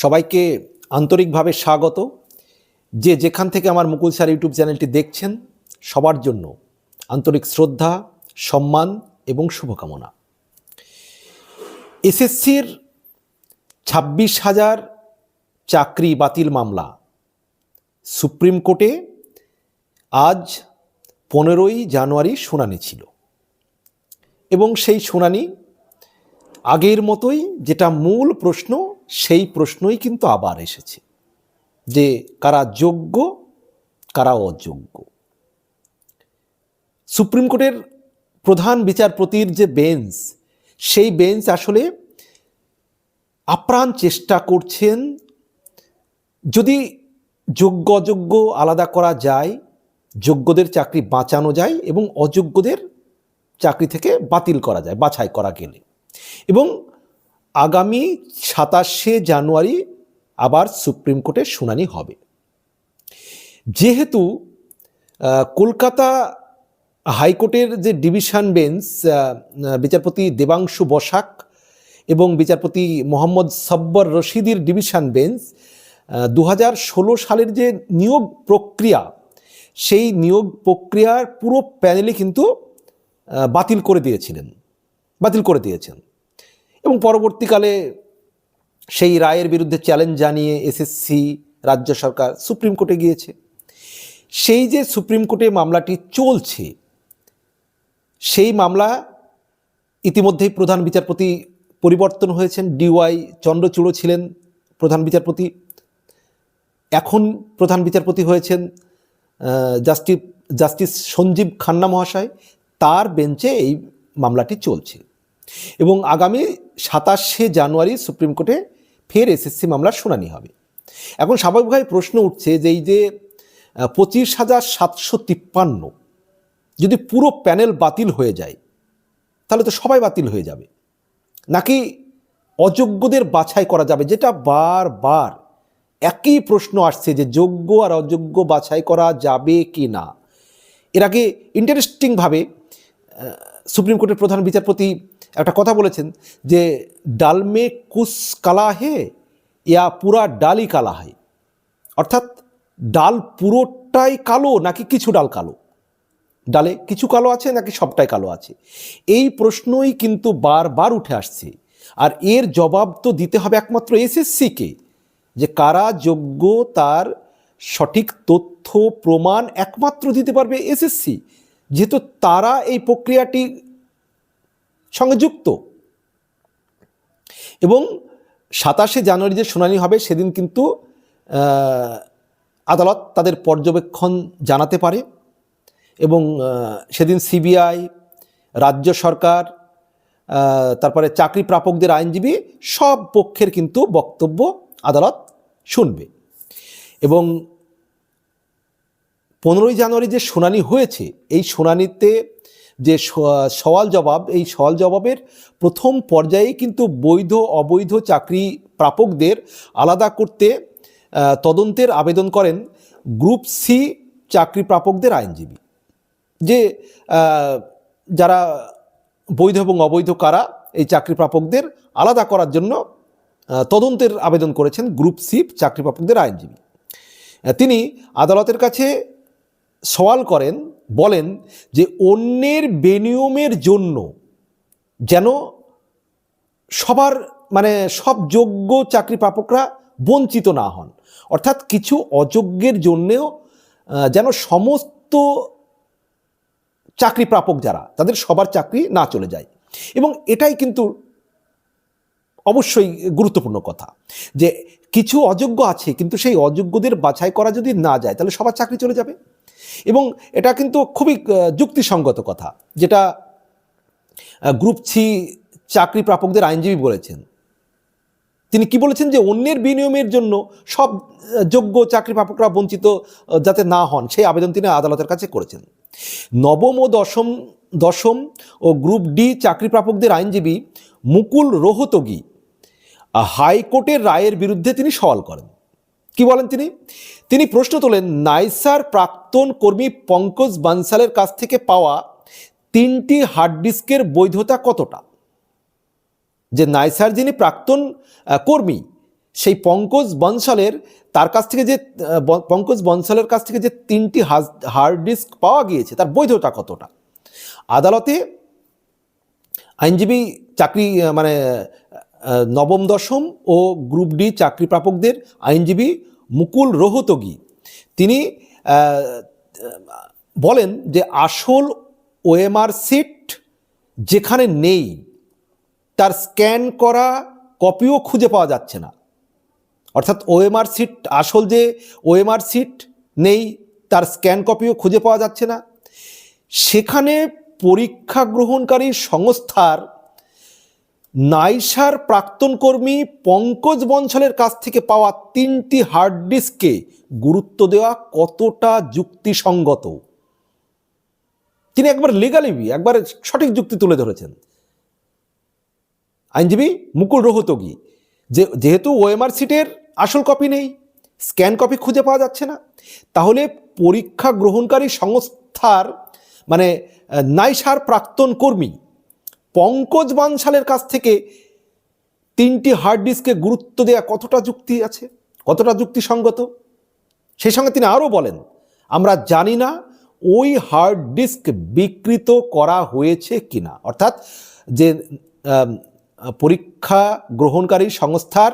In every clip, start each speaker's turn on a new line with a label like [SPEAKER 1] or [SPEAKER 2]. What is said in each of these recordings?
[SPEAKER 1] সবাইকে আন্তরিকভাবে স্বাগত। যে যেখান থেকে আমার মুকুল স্যার ইউটিউব চ্যানেলটি দেখছেন, সবার জন্য আন্তরিক শ্রদ্ধা, সম্মান এবং শুভকামনা। এসএসসির ছাব্বিশ হাজার চাকরি বাতিল মামলা সুপ্রিম কোর্টে আজ পনেরোই জানুয়ারি শুনানি ছিল। এবং সেই শুনানি আগের মতোই যেটা মূল প্রশ্ন সেই প্রশ্নই কিন্তু আবার এসেছে যে কারা যোগ্য, কারা অযোগ্য। সুপ্রিম কোর্টের প্রধান বিচারপতির যে বেঞ্চ, সেই বেঞ্চ আসলে আপ্রাণ চেষ্টা করছেন যদি যোগ্য, অযোগ্য আলাদা করা যায়, যোগ্যদের চাকরি বাঁচানো যায় এবং অযোগ্যদের চাকরি থেকে বাতিল করা যায়, বাছাই করা গেলে। এবং আগামী সাতাশে জানুয়ারি আবার সুপ্রিম কোর্টে শুনানি হবে। যেহেতু কলকাতা হাইকোর্টের যে ডিভিশন বেঞ্চ বিচারপতি দেবাংশু বসাক এবং বিচারপতি মোহাম্মদ সব্বর রশিদির ডিভিশন বেঞ্চ দু হাজার ষোলো সালের যে নিয়োগ প্রক্রিয়া, সেই নিয়োগ প্রক্রিয়ার পুরো প্যানেলে কিন্তু বাতিল করে দিয়েছিলেন, বাতিল করে দিয়েছেন। এবং পরবর্তীকালে সেই রায়ের বিরুদ্ধে চ্যালেঞ্জ জানিয়ে এসএসসি রাজ্য সরকার সুপ্রিম কোর্টে গিয়েছে। সেই যে সুপ্রিম কোর্টে মামলাটি চলছে, সেই মামলা ইতিমধ্যেই প্রধান বিচারপতি পরিবর্তন হয়েছেন। ডিওয়াই চন্দ্রচূড় ছিলেন প্রধান বিচারপতি। এখন প্রধান বিচারপতি হয়েছেন জাস্টিস জাস্টিস সঞ্জীব খান্না মহাশয়। তার বেঞ্চে এই মামলাটি চলছে। এবং আগামী সাতাশে জানুয়ারি সুপ্রিম কোর্টে ফের এসএসসি মামলার শুনানি হবে। এখন স্বাভাবিকভাবে প্রশ্ন উঠছে যে এই যে পঁচিশ হাজার সাতশো তিপ্পান্ন যদি পুরো প্যানেল বাতিল হয়ে যায়, তাহলে তো সবাই বাতিল হয়ে যাবে। নাকি অযোগ্যদের বাছাই করা যাবে? যেটা বারবার একই প্রশ্ন আসছে যে যোগ্য আর অযোগ্য বাছাই করা যাবে কি না? এর আগে ইন্টারেস্টিংভাবে সুপ্রিম কোর্টের প্রধান বিচারপতি একটা কথা বলেছেন যে ডালমে কুস কালা হে ইয়া পুরা ডালই কালা হয় অর্থাৎ ডাল পুরোটাই কালো নাকি কিছু ডাল কালো? ডালে কিছু কালো আছে নাকি সবটাই কালো আছে? এই প্রশ্নই কিন্তু বারবার উঠে আসছে। আর এর জবাব তো দিতে হবে একমাত্র এসএসসিকে যে কারা যোগ্য তার সঠিক তথ্য প্রমাণ একমাত্র দিতে পারবে এসএসসি। যেহেতু তারা এই প্রক্রিয়াটি সঙ্গে যুক্ত এবং সাতাশে জানুয়ারি যে শুনানি হবে, সেদিন কিন্তু আদালত তাদের পর্যবেক্ষণ জানাতে পারে এবং সেদিন সিবিআই, রাজ্য সরকার তারপরে চাকরি প্রাপকদের আইনজীবী সব পক্ষের কিন্তু বক্তব্য আদালত শুনবে। এবং পনেরোই জানুয়ারি যে শুনানি হয়েছে, এই শুনানিতে যে সওয়াল জবাব, এই সওয়াল জবাবের প্রথম পর্যায়ে কিন্তু বৈধ, অবৈধ চাকরি প্রাপকদের আলাদা করতে তদন্তের আবেদন করেন গ্রুপ সি চাকরি প্রাপকদের আইনজীবী। যে যারা বৈধ এবং অবৈধ কারা, এই চাকরি প্রাপকদের আলাদা করার জন্য তদন্তের আবেদন করেছেন গ্রুপ সি চাকরি প্রাপকদের আইনজীবী। তিনি আদালতের কাছে সওয়াল করেন বলেন যে অন্যের বেনিয়মের জন্য যেন সবার মানে সব যোগ্য চাকরি প্রাপকরা বঞ্চিত না হন। অর্থাৎ কিছু অযোগ্যের জন্যেও যেন সমস্ত চাকরি প্রাপক যারা, তাদের সবার চাকরি না চলে যায়। এবং এটাই কিন্তু অবশ্যই গুরুত্বপূর্ণ কথা যে কিছু অযোগ্য আছে, কিন্তু সেই অযোগ্যদের বাছাই করা যদি না যায়, তাহলে সবার চাকরি চলে যাবে। এবং এটা কিন্তু খুবই যুক্তিসঙ্গত কথা, যেটা গ্রুপ সি চাকরি প্রাপকদের আইনজীবী বলেছেন। তিনি কি বলেছেন যে অন্যের বিনিয়মের জন্য সব যোগ্য চাকরি প্রাপকরা বঞ্চিত যাতে না হন, সেই আবেদন তিনি আদালতের কাছে করেছেন। নবম ও দশম দশম ও গ্রুপ ডি চাকরি প্রাপকদের আইনজীবী মুকুল রোহতগি হাইকোর্টের রায়ের বিরুদ্ধে তিনি সওয়াল করেন। কি বলেন তিনি? তিনি প্রশ্ন তোলেন, নাইসার প্রাক্তন কর্মী পঙ্কজ বানসালের কাছ থেকে পাওয়া তিনটি হার্ড ডিস্কের বৈধতা কতটা? যে নাইসার যিনি প্রাক্তন কর্মী, সেই পঙ্কজ বনশালের তার কাছ থেকে যে পঙ্কজ বনশালের কাছ থেকে যে তিনটি হার্ড ডিস্ক পাওয়া গিয়েছে, তার বৈধতা কতটা? আদালতে আইনজীবী চাকরি মানে নবম দশম ও গ্রুপ ডি চাকরি প্রাপকদের আইনজীবী মুকুল রোহতগি। তিনি বলেন যে আসল ওএমআর সিট যেখানে নেই, তার স্ক্যান করা, কপিও খুঁজে পাওয়া যাচ্ছে না। অর্থাৎ ওএমআর সিট, আসল যে ওএমআর সিট নেই, তার স্ক্যান কপিও খুঁজে পাওয়া যাচ্ছে না। সেখানে পরীক্ষা গ্রহণকারী সংস্থার নাইসার প্রাক্তন কর্মী পঙ্কজ বঞ্চলের কাছ থেকে পাওয়া তিনটি হার্ড ডিস্কে গুরুত্ব দেওয়া কতটা যুক্তিসঙ্গত? তিনি একবার লিগালিবি একবার সঠিক যুক্তি তুলে ধরেছেন। আইনজীবী মুকুল রোহতগি, যে, যেহেতু ওএমআর সিটের আসল কপি নেই, স্ক্যান কপি খুঁজে পাওয়া যাচ্ছে না, তাহলে পরীক্ষা গ্রহণকারী সংস্থার মানে নাইসার প্রাক্তন কর্মী পঙ্কজ বানশালের কাছ থেকে তিনটি হার্ড ডিস্কে গুরুত্ব দেওয়া কতটা যুক্তি আছে? কতটা যুক্তিসঙ্গত? সেই সঙ্গে তিনি আরও বলেন, আমরা জানি না ওই হার্ড ডিস্ক বিকৃত করা হয়েছে কিনা। অর্থাৎ যে পরীক্ষা গ্রহণকারী সংস্থার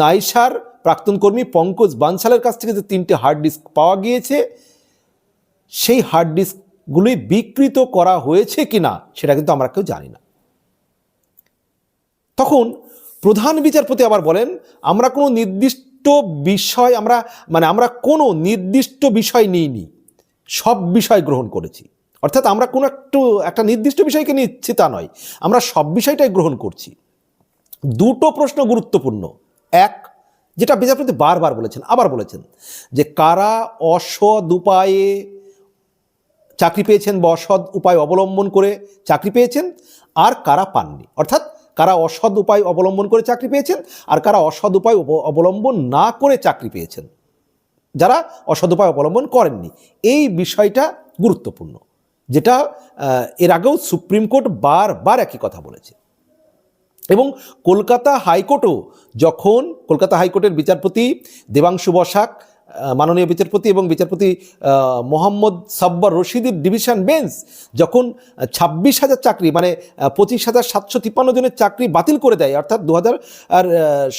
[SPEAKER 1] নাইসার প্রাক্তন কর্মী পঙ্কজ বানশালের কাছ থেকে যে তিনটি হার্ড ডিস্ক পাওয়া গিয়েছে, সেই হার্ড ডিস্কগুলি বিকৃত করা হয়েছে কিনা, সেটা কিন্তু আমরা কেউ জানি না। তখন প্রধান বিচারপতি আবার বলেন, আমরা কোনো নির্দিষ্ট বিষয়, আমরা মানে আমরা কোনো নির্দিষ্ট বিষয় নিইনি, সব বিষয় গ্রহণ করেছি। অর্থাৎ আমরা কোনো একটু, একটা নির্দিষ্ট বিষয়কে নিচ্ছি তা নয়, আমরা সব বিষয়টাই গ্রহণ করছি। দুটো প্রশ্ন গুরুত্বপূর্ণ। এক, যেটা বিচারপতি বারবার বলেছেন, আবার বলেছেন যে কারা অসৎ উপায়ে চাকরি পেয়েছেন বা অসৎ উপায় অবলম্বন করে চাকরি পেয়েছেন, আর কারা পাননি। অর্থাৎ কারা অসৎ উপায় অবলম্বন করে চাকরি পেয়েছেন আর কারা অসৎ উপায় অবলম্বন না করে চাকরি পেয়েছেন। যারা অসৎ উপায় অবলম্বন করেননি, এই বিষয়টা গুরুত্বপূর্ণ, যেটা এর আগেও সুপ্রিম কোর্ট বারবার একই কথা বলেছে। এবং কলকাতা হাইকোর্টও যখন, কলকাতা হাইকোর্টের বিচারপতি দেবাংশু বসাক মাননীয় বিচারপতি এবং বিচারপতি মোহাম্মদ সাব্বার রশিদের ডিভিশন বেঞ্চ যখন ছাব্বিশ হাজার চাকরি মানে পঁচিশ হাজার সাতশো তিপ্পান্ন জনের চাকরি বাতিল করে দেয়, অর্থাৎ দু হাজার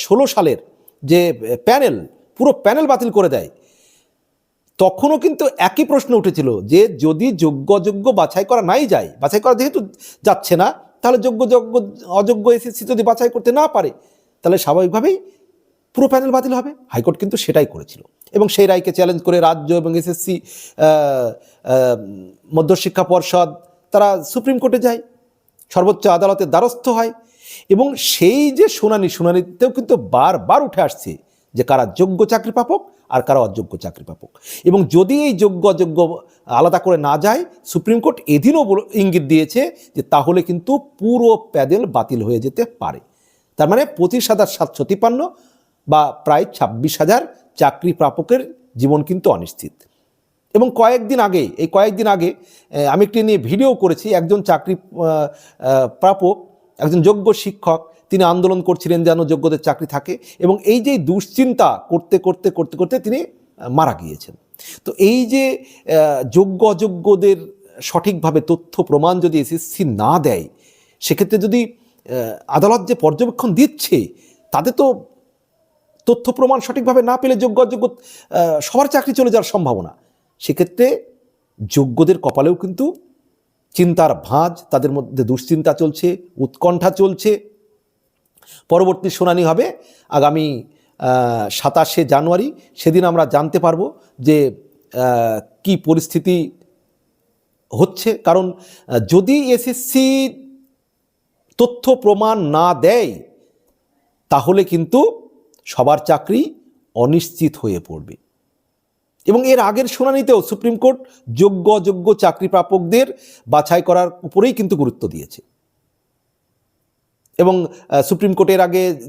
[SPEAKER 1] ষোলো সালের যে প্যানেল, পুরো প্যানেল বাতিল করে দেয়, তখনও কিন্তু একই প্রশ্ন উঠেছিল যে যদি যোগ্য অযোগ্য বাছাই করা নাই যায়, বাছাই করা যেহেতু যাচ্ছে না, তাহলে যোগ্য যোগ্য, অযোগ্য এসএসসি যদি বাছাই করতে না পারে, তাহলে স্বাভাবিকভাবেই পুরো প্যানেল বাতিল হবে। হাইকোর্ট কিন্তু সেটাই করেছিল। এবং সেই রায়কে চ্যালেঞ্জ করে রাজ্য এবং এসএসসি মধ্যশিক্ষা পর্ষদ, তারা সুপ্রিম কোর্টে যায়। সর্বোচ্চ আদালতের দ্বারস্থ হয়। এবং সেই যে শুনানি, শুনানিতেও কিন্তু বারবার উঠে আসছে যে কারা যোগ্য চাকরি পাপক আর কারা অযোগ্য চাকরি পাপক। এবং যদি এই যোগ্য, অযোগ্য আলাদা করে না যায়, সুপ্রিম কোর্ট এদিনও ইঙ্গিত দিয়েছে যে তাহলে কিন্তু পুরো প্যাদেল বাতিল হয়ে যেতে পারে। তার মানে পঁচিশ হাজার সাতশো তিপ্পান্ন বা প্রায় ছাব্বিশ হাজার চাকরি প্রাপকের জীবন কিন্তু অনিশ্চিত। এবং কয়েকদিন আগে, এই কয়েকদিন আগে আমি একটি নিয়ে ভিডিও করেছি, একজন চাকরি প্রাপক, একজন যোগ্য শিক্ষক, তিনি আন্দোলন করছিলেন যেন যোগ্যদের চাকরি থাকে এবং এই যে দুশ্চিন্তা করতে করতে করতে করতে তিনি মারা গিয়েছেন। তো এই যে যোগ্য, অযোগ্যদের সঠিকভাবে তথ্য, প্রমাণ যদি এসএসসি না দেয়, সেক্ষেত্রে যদি আদালত যে পর্যবেক্ষণ দিচ্ছে, তাতে তো তথ্য প্রমাণ সঠিকভাবে না পেলে যোগ্য অযোগ্য সবার চাকরি চলে যাওয়ার সম্ভাবনা। সেক্ষেত্রে যোগ্যদের কপালেও কিন্তু চিন্তার ভাঁজ, তাদের মধ্যে দুশ্চিন্তা চলছে, উৎকণ্ঠা চলছে। পরবর্তী শুনানি হবে আগামী সাতাশে জানুয়ারি। সেদিন আমরা জানতে পারব যে কি পরিস্থিতি হচ্ছে। কারণ যদি এসএসসি তথ্য প্রমাণ না দেয়, তাহলে কিন্তু সবার চাকরি অনিশ্চিত হয়ে পড়বে। এবং এর আগের শুনানিতেও সুপ্রিম কোর্ট যোগ্য অযোগ্য চাকরি প্রাপকদের বাছাই করার উপরেই কিন্তু গুরুত্ব দিয়েছে। এবং সুপ্রিম কোর্টের আগে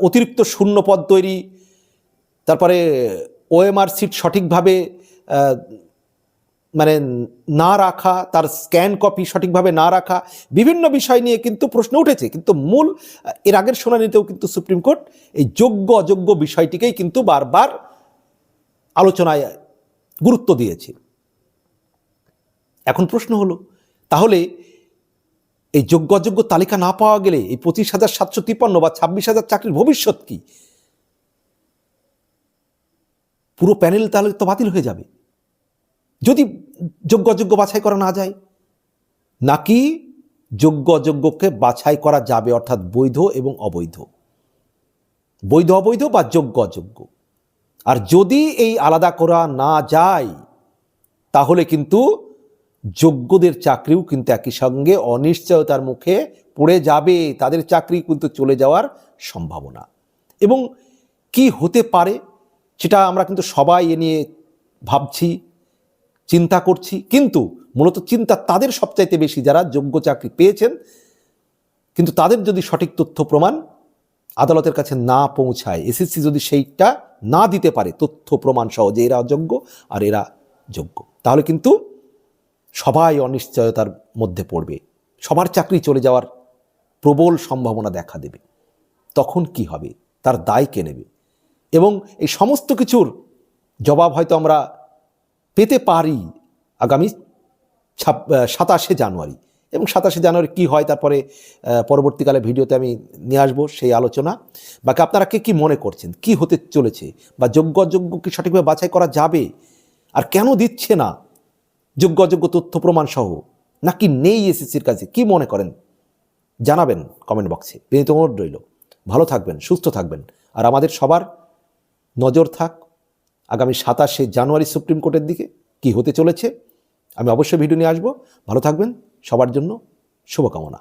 [SPEAKER 1] অতিরিক্ত শূন্য পদ তৈরি, তারপরে, ওএমআর সিট সঠিকভাবে মানে না রাখা, তার স্ক্যান কপি সঠিকভাবে না রাখা, বিভিন্ন বিষয় নিয়ে কিন্তু প্রশ্ন উঠেছে। কিন্তু মূল, এর আগের শুনানিতেও কিন্তু সুপ্রিম কোর্ট এই যোগ্য, অযোগ্য বিষয়টিকেই কিন্তু বারবার আলোচনায় গুরুত্ব দিয়েছে। এখন প্রশ্ন হলো, তাহলে এই যোগ্য, অযোগ্য তালিকা না পাওয়া গেলে এই পঁচিশ হাজার সাতশো তিপ্পান্ন বা ছাব্বিশ হাজার চাকরির ভবিষ্যৎ কি? পুরো প্যানেল তাহলে তো বাতিল হয়ে যাবে। যদি যোগ্য অযোগ্য বাছাই করা না যায়, নাকি যোগ্য অযোগ্যকে বাছাই করা যাবে অর্থাৎ বৈধ এবং অবৈধ? বৈধ অবৈধ বা যোগ্য অযোগ্য আর যদি এই আলাদা করা না যায়, তাহলে কিন্তু যোগ্যদের চাকরিও কিন্তু একই সঙ্গে অনিশ্চয়তার মুখে পড়ে যাবে। তাদের চাকরি কিন্তু চলে যাওয়ার সম্ভাবনা। এবং কি হতে পারে, সেটা আমরা কিন্তু সবাই এ নিয়ে ভাবছি। চিন্তা করছি। কিন্তু মূলত চিন্তা তাদের সবচাইতে বেশি যারা যোগ্য চাকরি পেয়েছেন। কিন্তু তাদের যদি সঠিক তথ্য প্রমাণ আদালতের কাছে না পৌঁছায়, এসএসসি যদি সেইটা না দিতে পারে, তথ্য প্রমাণ সহ যে এরা অযোগ্য আর এরা যোগ্য, তাহলে কিন্তু সবাই অনিশ্চয়তার মধ্যে পড়বে। সবার চাকরি চলে যাওয়ার প্রবল সম্ভাবনা দেখা দেবে। তখন কি হবে? তার দায় কে নেবে? এবং এই সমস্ত কিছুর জবাব হয়তো আমরা পেতে পারি আগামী সাতাশে জানুয়ারি। এবং সাতাশে জানুয়ারি কি হয় তারপরে পরবর্তীকালে ভিডিওতে আমি নিয়ে আসব সেই আলোচনা। বাকি আপনারা কে কী মনে করছেন? কি হতে চলেছে? বা যোগ্য অযোগ্য কি সঠিকভাবে বাছাই করা যাবে? আর কেন দিচ্ছে না? যোগ্য অযোগ্য তথ্য প্রমাণ সহ। নাকি নেই এসএসসির কাছে কি মনে করেন? জানাবেন কমেন্ট বক্সে। বিনীত অনুরোধ রইল। ভালো থাকবেন, সুস্থ থাকবেন। আর আমাদের সবার নজর থাক। আগামী সাতাশে জানুয়ারি সুপ্রিম কোর্টের দিকে কি হতে চলেছে, আমি অবশ্যই ভিডিও নিয়ে আসব। ভালো থাকবেন, সবার জন্য শুভকামনা।